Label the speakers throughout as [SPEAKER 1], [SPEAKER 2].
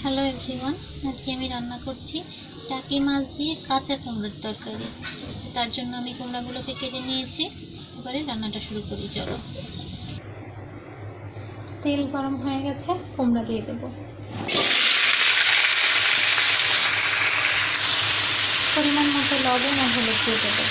[SPEAKER 1] Hello everyone আজকে আমি রান্না করছি টাকি মাছ দিয়ে কাঁচা কুমড়োর তরকারি। তার জন্য আমি কুমড়াগুলোকে কেটে নিয়েছি। এবারে রান্নাটা শুরু করি, চলো। তেল গরম হয়ে গেছে, কুমড়া দিয়ে দেব। পরিমাণ মতো লবণ আর হলুদ দিয়ে দেবো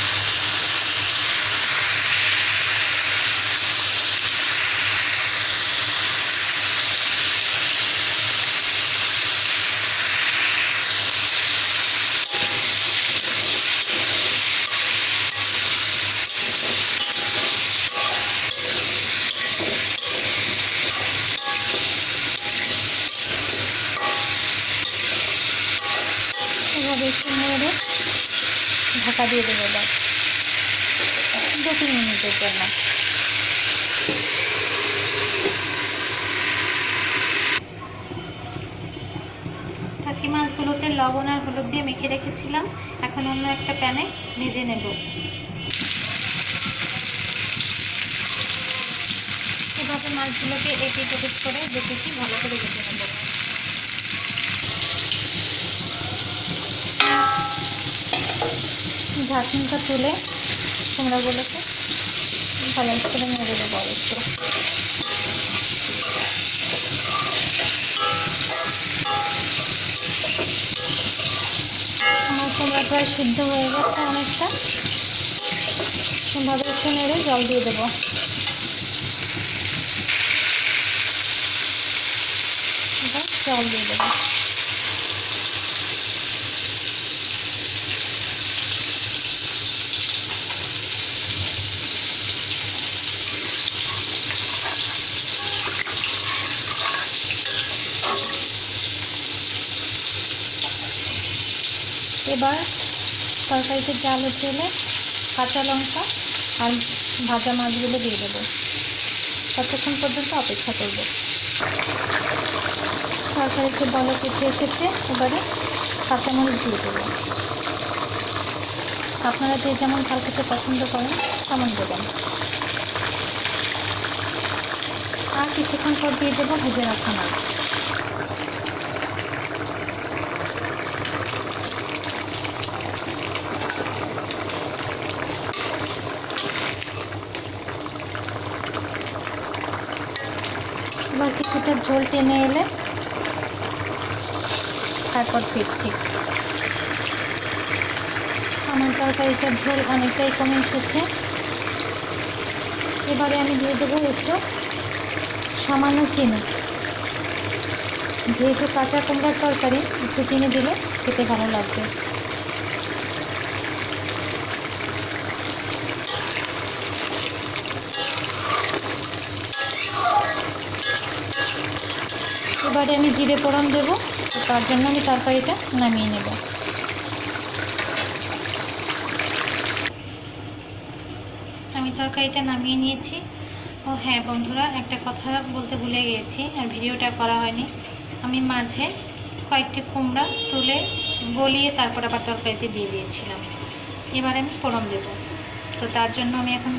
[SPEAKER 1] এভাবে একটু নেড়ে ঢাকা দিয়ে দেবো এবার দু তিন মিনিটের জন্য। টাকি মাছগুলোতে লবণ আর হলুদ দিয়ে মেখে রেখেছিলাম। এখন অন্য একটা প্যানে ভেজে নেব। এভাবে মাছগুলোকে এপিট ওপিট করে দেখেছি ভালো করে ভেজে নেব ঝাঁকুনিটা তুলে কুমড়াগুলোকে ভালো করে মেরে দেবো একটু। আমার প্রায় সিদ্ধ হয়ে গেছে অনেকটা। ভাবে একটু নেড়ে জল দিয়ে দেবো। জল দিয়ে দেবো। এবার তরকারিতে জাল উঠে এলে কাঁচা লঙ্কা আর ভাজা মাছগুলো দিয়ে দেবো। ততক্ষণ পর্যন্ত অপেক্ষা করব। তরকারিতে বলক উঠে এসেছে, এবারে কাঁচা কাঁচামরিচ দিয়ে দেবো। আপনারা যে যেমন ঝাল খেতে পছন্দ করেন, তেমন দেবেন। আর কিছুক্ষণ পর দিয়ে দেবো ভেজে রাখা মাছ। এবার কিছুটা ঝোল টেনে এলে তারপর ফিরছি। আমার তরকারিটার ঝোল অনেকটাই কমে এসেছে। এবারে আমি দিয়ে দেবো একটু সামান্য চিনি। যেহেতু কাঁচা কুমড়ার তরকারি, একটু চিনি দিলে খেতে ভালো লাগবে। এবারে আমি জিরে ফোড়ন দেবো। তার জন্য আমি তরকারিটা নামিয়ে নেব। আমি তরকারিটা নামিয়ে নিয়েছি। ও হ্যাঁ বন্ধুরা, একটা কথা বলতে ভুলে গিয়েছি আর ভিডিওটা করা হয়নি। আমি মাঝে কয়েকটি কুমড়া তুলে গলিয়ে তারপর আবার তরকারিতে দিয়ে দিয়েছিলাম। এবার আমি ফোড়ন দেবো। তো তার জন্য আমি এখন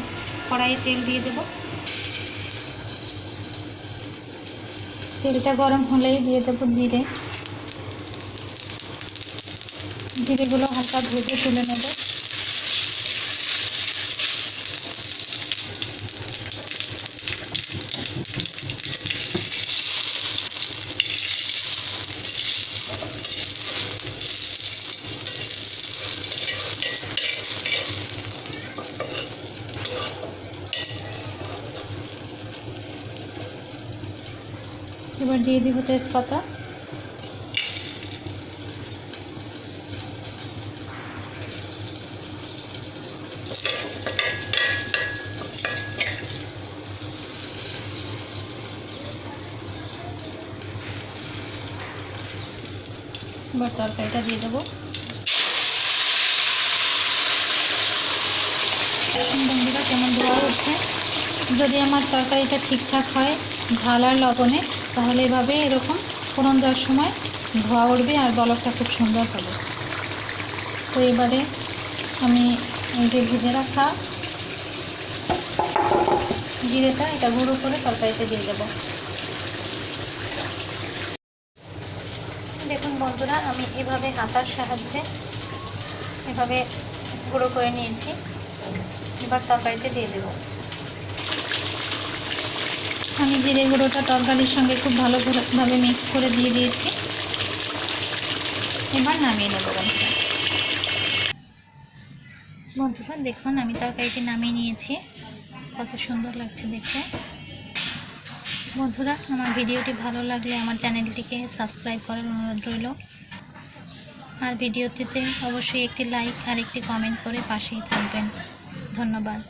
[SPEAKER 1] কড়াইয়ে তেল দিয়ে দেবো। তেলটা গরম হলেই দিয়ে দেবো জিরে। জিরেগুলো হালকা ভেজে তুলে নেব। এবার দিয়ে দিব তেজপাতা। এবার তরকারিটা দিয়ে দেবো। বন্ধুরা, কেমন ধোয়া উঠছে যদি আমার তরকারিটা ঠিকঠাক হয়, ঝাল আর লবণে তাহলে এভাবে এরকম ফোড়ন দেওয়ার সময় ধোয়া উঠবে আর বলকটা খুব সুন্দর হবে। তো এবারে আমি এই যে ভেজে রাখা জিরেটা, এটা গুঁড়ো করে তরকারিতে দিয়ে দেবো। দেখুন বন্ধুরা, আমি এভাবে হাতার সাহায্যে এভাবে গুঁড়ো করে নিয়েছি। এবার তরকারিতে দিয়ে দেব। আমি জিরে গুঁড়োটা তরকারির সঙ্গে খুব ভালোভাবে মিক্স করে দিয়ে দিয়েছি। এবার নামিয়ে নেব বন্ধুরা। বন্ধুরা দেখুন, আমি তরকারিটি নামিয়ে নিয়েছি। কত সুন্দর লাগছে দেখতে। বন্ধুরা, আমার ভিডিওটি ভালো লাগলে আমার চ্যানেলটিকে সাবস্ক্রাইব করার অনুরোধ রইল। আর ভিডিওটিতে অবশ্যই একটি লাইক আর একটি কমেন্ট করে পাশেই থাকবেন। ধন্যবাদ।